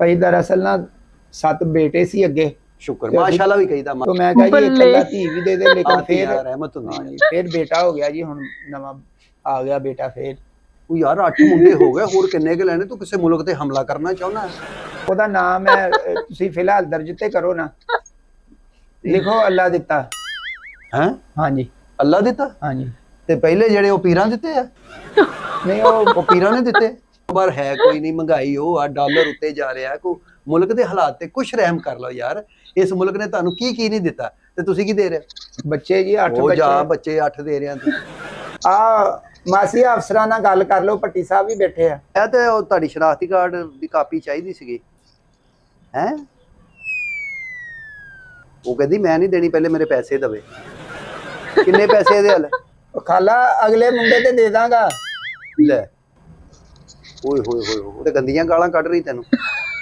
ਭਾਈ ਦਰਅਸਲ ਨਾ ਸੱਤ ਬੇਟੇ ਸੀ ਅੱਗੇ। ਸ਼ੁਕਰ ਮਾਸ਼ਾਅੱਲਾ ਵੀ ਕਹੀਦਾ ਤੋ ਮੈਂ ਕਿਹਾ ਜੀ ਇਕੱਲਾ ਧੀ ਵੀ ਦੇ ਦੇ ਲੇਕਿਨ ਫਿਰ ਮਾਸ਼ਾਅੱਲਾ ਰਹਿਮਤ ਹੁੰਦੀ ਬੇਟਾ ਹੋ ਗਿਆ ਜੀ ਹੁਣ ਨਵਾਂ ਆ ਗਿਆ ਬੇਟਾ ਫਿਰ। ਉਹ ਯਾਰ ਅੱਠ ਮੁੰਡੇ ਹੋ ਗਏ ਹੋਰ ਕਿੰਨੇ ਕੁ ਲੈਣੇ? ਤੂੰ ਕਿਸੇ ਮੁਲਕ ਤੇ ਹਮਲਾ ਕਰਨਾ ਚਾਹੁੰਦਾ ਉਹਦਾ ਨਾਮ ਹੈ ਤੁਸੀਂ ਫਿਲਹਾਲ ਦਰਜ ਤੇ ਕਰੋ ਨਾ। ਲਿਖੋ ਅੱਲਾ ਦਿੱਤਾ। ਹੈ? ਹਾਂਜੀ। ਅੱਲਾ ਦਿੱਤਾ? ਹਾਂਜੀ। ਤੇ ਪਹਿਲੇ ਜਿਹੜੇ ਉਹ ਪੀਰਾਂ ਦਿੱਤੇ ਆ? ਨਹੀਂ ਉਹ ਪੀਰਾਂ ਨੇ ਦਿੱਤੇ? ਪਰ ਹੈ ਕੋਈ ਨਹੀਂ ਮਹਿੰਗਾਈ ਉਹ ਆ ਡਾਲਰ ਉੱਤੇ ਜਾ ਰਿਹਾ ਕੋ ਮੁਲਕ ਦੇ ਹਾਲਾਤ ਤੇ ਕੁਛ ਰਹਿਮ ਕਰ ਲਓ ਯਾਰ। ਇਸ ਮੁਲਕ ਨੇ ਤੁਹਾਨੂੰ ਕੀ ਕੀ ਨਹੀਂ ਦਿੱਤਾ ਤੇ ਤੁਸੀਂ ਕੀ ਦੇ ਰਹੇ? ਬੱਚੇ ਜੀ ਅੱਠ ਉਹ ਜਾ ਬੱਚੇ। ਬੱਚੇ 8 ਦੇ ਰਿਆਂ ਤੇ ਆ ਮਾਸੀ ਅਫਸਰਾਂ ਨਾਲ ਗੱਲ ਕਰ ਲਓ ਪੱਟੀ ਸਾਹਿਬ ਵੀ ਬੈਠੇ ਆ। ਇਹ ਤੇ ਉਹ ਤੁਹਾਡੀ ਸ਼ਨਾਖਤੀ ਕਾਰਡ ਦੀ ਕਾਪੀ ਚਾਹੀਦੀ ਸੀਗੀ। ਹੈ? ਉਹ ਕਹਿੰਦੀ ਮੈਂ ਨਹੀਂ ਦੇਣੀ ਪਹਿਲੇ ਮੇਰੇ ਪੈਸੇ ਦਵੇ। ਕਿੰਨੇ ਪੈਸੇ ਇਹਦੇ ਹਲ? ਖਾਲਾ ਅਗਲੇ ਮੁੰਡੇ ਤੇ ਦੇ ਦਾਂਗਾ। ਲੈ। ਓਏ ਹੋਏ ਹੋਏ ਹੋਏ। ਉਹ ਤੇ ਗੰਦੀਆਂ ਗਾਲਾਂ ਕੱਢ ਰਹੀ ਤੈਨੂੰ।